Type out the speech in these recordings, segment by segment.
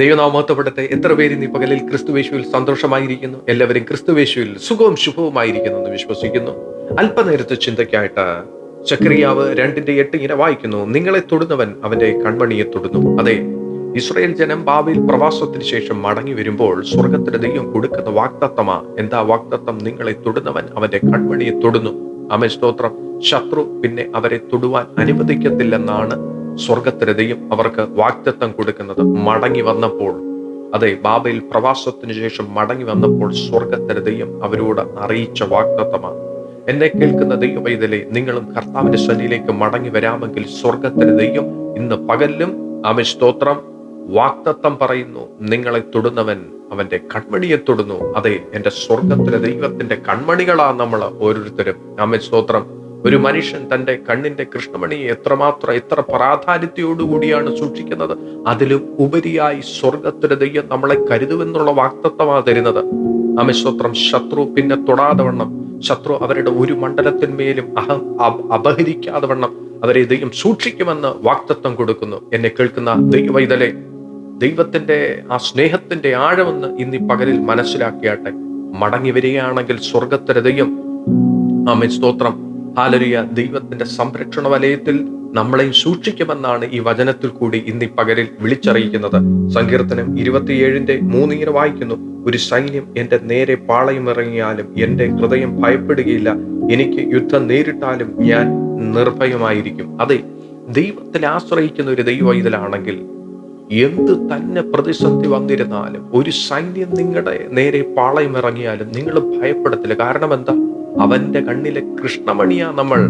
ദൈവനാമത്തപ്പെടട്ടെ എത്ര പേര് ഇന്ന് പകലിൽ ക്രിസ്തുവേശുവിൽ സന്തോഷമായിരിക്കുന്നു? എല്ലാവരും ക്രിസ്തുവേശുവിൽ സുഖവും ശുഭവുമായിരിക്കുന്നു എന്ന് വിശ്വസിക്കുന്നു. അല്പനേരത്തെ ചിന്തയ്ക്കായിട്ട് ചക്രിയാവ് രണ്ടിന്റെ എട്ട് ഇങ്ങനെ വായിക്കുന്നു. നിങ്ങളെ തൊടുന്നവൻ അവന്റെ കൺമണിയെ തൊടുന്നു. അതെ ഇസ്രയേൽ ജനം ഭാവിയിൽ പ്രവാസത്തിന് ശേഷം മടങ്ങി വരുമ്പോൾ സ്വർഗത്തിന് ദൈവം കൊടുക്കുന്ന വാക്തത്വമാ എന്താ വാക്തത്വം നിങ്ങളെ തൊടുന്നവൻ അവന്റെ കൺമണിയെ തൊടുന്നു. അമേ സ്തോത്രം. ശത്രു പിന്നെ അവരെ തൊടുവാൻ അനുവദിക്കത്തില്ലെന്നാണ് സ്വർഗത്തിന് ദൈവം അവർക്ക് വാക്തത്വം കൊടുക്കുന്നത് മടങ്ങി വന്നപ്പോൾ. അതെ ബാബയിൽ പ്രവാസത്തിന് ശേഷം മടങ്ങി വന്നപ്പോൾ സ്വർഗത്തിന് ദൈവം അവരോട് അറിയിച്ച വാക്തത്വമാണ് എന്നെ കേൾക്കുന്ന ദൈവവൈതലെ നിങ്ങളും കർത്താവിന്റെ ശനിയിലേക്ക് മടങ്ങി വരാമെങ്കിൽ സ്വർഗത്തിന് ദൈവം ഇന്ന് പകലിലും ആമേ സ്തോത്രം. വാക്തത്വം പറയുന്നു നിങ്ങളെ തൊടുന്നവൻ അവന്റെ കൺമണിയെ തൊടുന്നു. അതെ എന്റെ സ്വർഗത്തിലെ ദൈവത്തിന്റെ കൺമണികളാ നമ്മൾ ഓരോരുത്തരും. ആമേ സ്തോത്രം. ഒരു മനുഷ്യൻ തന്റെ കണ്ണിന്റെ കൃഷ്ണമണിയെ എത്രമാത്രം എത്ര പ്രാധാന്യത്തോടുകൂടിയാണ് സൂക്ഷിക്കുന്നത് അതിലും ഉപരിയായി സ്വർഗത്തിലെ ദൈവം നമ്മളെ കരുതുമെന്നുള്ള വാക്തത്വമാണ് തരുന്നത്. അമിശ്വത്രം ശത്രു പിന്നെ തൊടാതെ വണ്ണം. ശത്രു അവരുടെ ഒരു മണ്ഡലത്തിന്മേലും അഹ അപ- അപഹരിക്കാതെ വണ്ണം അവരെ ദൈവം സൂക്ഷിക്കുമെന്ന് വാക്തത്വം കൊടുക്കുന്നു. എന്നെ കേൾക്കുന്ന ദൈവവൈതലെ ദൈവത്തിന്റെ ആ സ്നേഹത്തിന്റെ ആഴമെന്ന് ഇന്ന് ഈ പകലിൽ മനസ്സിലാക്കിയാട്ടെ. മടങ്ങി വരികയാണെങ്കിൽ സ്വർഗത്തിലെ ദൈവം ആമേ സ്തോത്രം. ഹാലരിയ ദൈവത്തിന്റെ സംരക്ഷണ വലയത്തിൽ നമ്മളെയും സൂക്ഷിക്കുമെന്നാണ് ഈ വചനത്തിൽ കൂടി ഇന്ന് ഈ പകലിൽ വിളിച്ചറിയിക്കുന്നത്. സങ്കീർത്തനം ഇരുപത്തിയേഴിന്റെ മൂന്നിങ്ങനെ വായിക്കുന്നു ഒരു സൈന്യം എന്റെ നേരെ പാളയമിറങ്ങിയാലും എന്റെ ഹൃദയം ഭയപ്പെടുകയില്ല. എനിക്ക് യുദ്ധം നേരിട്ടാലും ഞാൻ നിർഭയമായിരിക്കും. അതെ ദൈവത്തിൽ ആശ്രയിക്കുന്ന ഒരു ദൈവ ഇതിലാണെങ്കിൽ എന്ത് തന്നെ പ്രതിസന്ധി വന്നിരുന്നാലും ഒരു സൈന്യം നിങ്ങളുടെ നേരെ പാളയമിറങ്ങിയാലും നിങ്ങൾ ഭയപ്പെടത്തില്ല. കാരണം എന്താ? അവന്റെ കണ്ണിലെ കൃഷ്ണമണിയാ നമ്മൾ.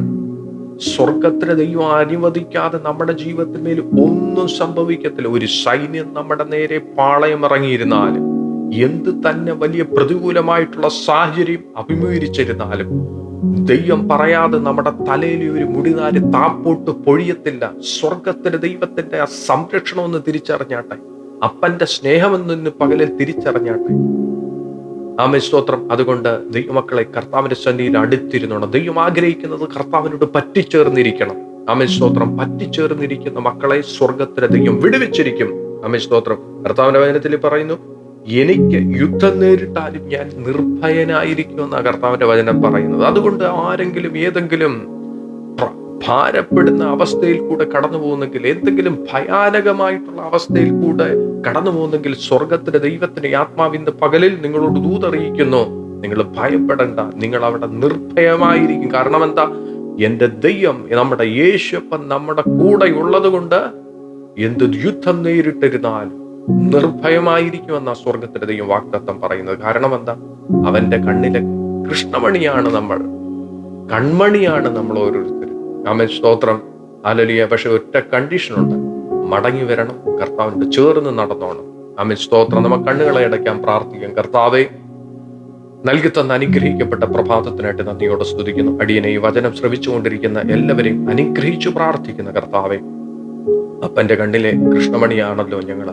സ്വർഗത്തിലെ ദൈവം അനുവദിക്കാതെ നമ്മുടെ ജീവിതത്തിന്മേൽ ഒന്നും സംഭവിക്കത്തില്ല. ഒരു സൈന്യം നമ്മുടെ നേരെ പാളയം ഇറങ്ങിയിരുന്നാലും എന്ത് തന്നെ വലിയ പ്രതികൂലമായിട്ടുള്ള സാഹചര്യം അഭിമുഖീകരിച്ചിരുന്നാലും ദൈവം പറയാതെ നമ്മുടെ തലയിൽ ഒരു മുടിനാര് താപ്പോട്ട് പൊഴിയത്തില്ല. സ്വർഗത്തിലെ ദൈവത്തിന്റെ ആ സംരക്ഷണം ഒന്ന് തിരിച്ചറിഞ്ഞാട്ടെ. അപ്പന്റെ സ്നേഹമെന്ന് പകലിൽ തിരിച്ചറിഞ്ഞാട്ടെ. ആമേ സ്തോത്രം അതുകൊണ്ട് ദൈവമക്കളെ കർത്താവിന്റെ സന്നിധിയിൽ അടുത്തിരുന്നോണം. ദൈവം ആഗ്രഹിക്കുന്നത് കർത്താവിനോട് പറ്റിച്ചേർന്നിരിക്കണം. ആമേ സ്തോത്രം പറ്റിച്ചേർന്നിരിക്കുന്ന മക്കളെ സ്വർഗത്തിലെ ദൈവം വിടുവിച്ചിരിക്കും. ആമേ സ്തോത്രം കർത്താവിന്റെ വചനത്തിൽ പറയുന്നു എനിക്ക് യുദ്ധം നേരിട്ടാലും ഞാൻ നിർഭയനായിരിക്കും എന്നാണ് കർത്താവിന്റെ വചനം പറയുന്നത്. അതുകൊണ്ട് ആരെങ്കിലും ഏതെങ്കിലും ഭാരപ്പെടുന്ന അവസ്ഥയിൽ കൂടെ കടന്നു പോകുന്നെങ്കിൽ എന്തെങ്കിലും ഭയാനകമായിട്ടുള്ള അവസ്ഥയിൽ കൂടെ കടന്നു പോകുന്നെങ്കിൽ സ്വർഗത്തിന്റെ ദൈവത്തിന്റെ ആത്മാവിന്റെ പകലിൽ നിങ്ങളോട് ദൂതറിയിക്കുന്നു നിങ്ങൾ ഭയപ്പെടണ്ട. നിങ്ങൾ അവിടെ നിർഭയമായിരിക്കും. കാരണം എന്താ? എന്റെ ദൈവം നമ്മുടെ യേശുപ്പൻ നമ്മുടെ കൂടെ ഉള്ളത് കൊണ്ട് എന്ത് യുദ്ധം നേരിട്ടിരുന്നാലും നിർഭയമായിരിക്കുമെന്ന സ്വർഗത്തിന്റെ ദൈവം വാക്തത്വം പറയുന്നത്. കാരണം എന്താ? അവന്റെ കണ്ണിലെ കൃഷ്ണമണിയാണ് നമ്മൾ. കൺമണിയാണ് നമ്മൾ ഓരോരുത്തരും. ആമേ സ്തോത്രം. അലലിയ പക്ഷെ ഒറ്റ കണ്ടീഷനുണ്ട്. മടങ്ങി വരണം. കർത്താവിന്റെ ചേർന്ന് നടന്നോണം. ആമേ സ്തോത്രം. നമ്മൾ കണ്ണുകളെ അടയ്ക്കാൻ പ്രാർത്ഥിക്കാം. കർത്താവെ നൽകി തന്ന അനുഗ്രഹിക്കപ്പെട്ട പ്രഭാതത്തിനായിട്ട് നന്ദിയോടെ സ്തുതിക്കുന്നു. അടിയനെ ഈ വചനം ശ്രവിച്ചുകൊണ്ടിരിക്കുന്ന എല്ലാവരെയും അനുഗ്രഹിച്ചു പ്രാർത്ഥിക്കുന്ന കർത്താവെ. അപ്പന്റെ കണ്ണിലെ കൃഷ്ണമണിയാണല്ലോ ഞങ്ങൾ.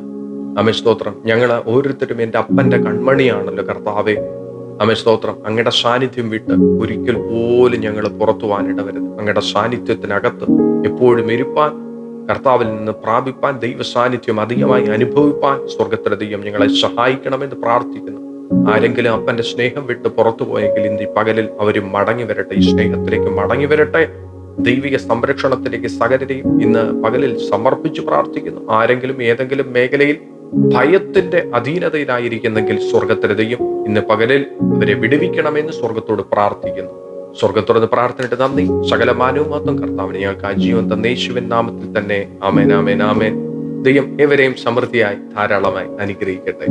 അമേ സ്തോത്രം. ഞങ്ങൾ ഓരോരുത്തരും എന്റെ അപ്പന്റെ കൺമണിയാണല്ലോ കർത്താവെ. അമേ സ്തോത്രം. അങ്ങയുടെ സാന്നിധ്യം വിട്ട് ഒരിക്കൽ പോലും ഞങ്ങൾ പുറത്തു പോകാൻ ഇടവരുത് അങ്ങയുടെ സാന്നിധ്യത്തിനകത്ത് എപ്പോഴും ഇരുപ്പാൻ കർത്താവിൽ നിന്ന് പ്രാപിപ്പാൻ ദൈവ സാന്നിധ്യം അധികമായി അനുഭവിപ്പാൻ സ്വർഗത്തിലെ ദൈവം ഞങ്ങളെ സഹായിക്കണമെന്ന് പ്രാർത്ഥിക്കുന്നു. ആരെങ്കിലും അപ്പന്റെ സ്നേഹം വിട്ട് പുറത്തു പോയെങ്കിൽ ഇന്ന് ഈ പകലിൽ അവർ മടങ്ങി വരട്ടെ. ഈ സ്നേഹത്തിലേക്ക് മടങ്ങി വരട്ടെ. ദൈവിക സംരക്ഷണത്തിലേക്ക് സകലരെയും ഇന്ന് പകലിൽ സമർപ്പിച്ചു പ്രാർത്ഥിക്കുന്നു. ആരെങ്കിലും ഏതെങ്കിലും മേഖലയിൽ ഭയത്തിന്റെ അധീനതയിലായിരിക്കുന്നെങ്കിൽ സ്വർഗത്തിലെ ദൈവം ഇന്ന് പകലിൽ അവരെ വിടുവിക്കണമെന്ന് സ്വർഗത്തോട് പ്രാർത്ഥിക്കുന്നു. സ്വർഗത്തോട് പ്രാർത്ഥനയിട്ട് നന്ദി. സകല മാനവും മാത്രം കർത്താവിനെ ഞങ്ങൾക്ക് ആ ജീവൻ തന്നേശുവൻ നാമത്തിൽ തന്നെ. ആമേൻ ആമേൻ ആമേൻ. ദൈവം എവരെയും സമൃദ്ധിയായി ധാരാളമായി അനുഗ്രഹിക്കട്ടെ.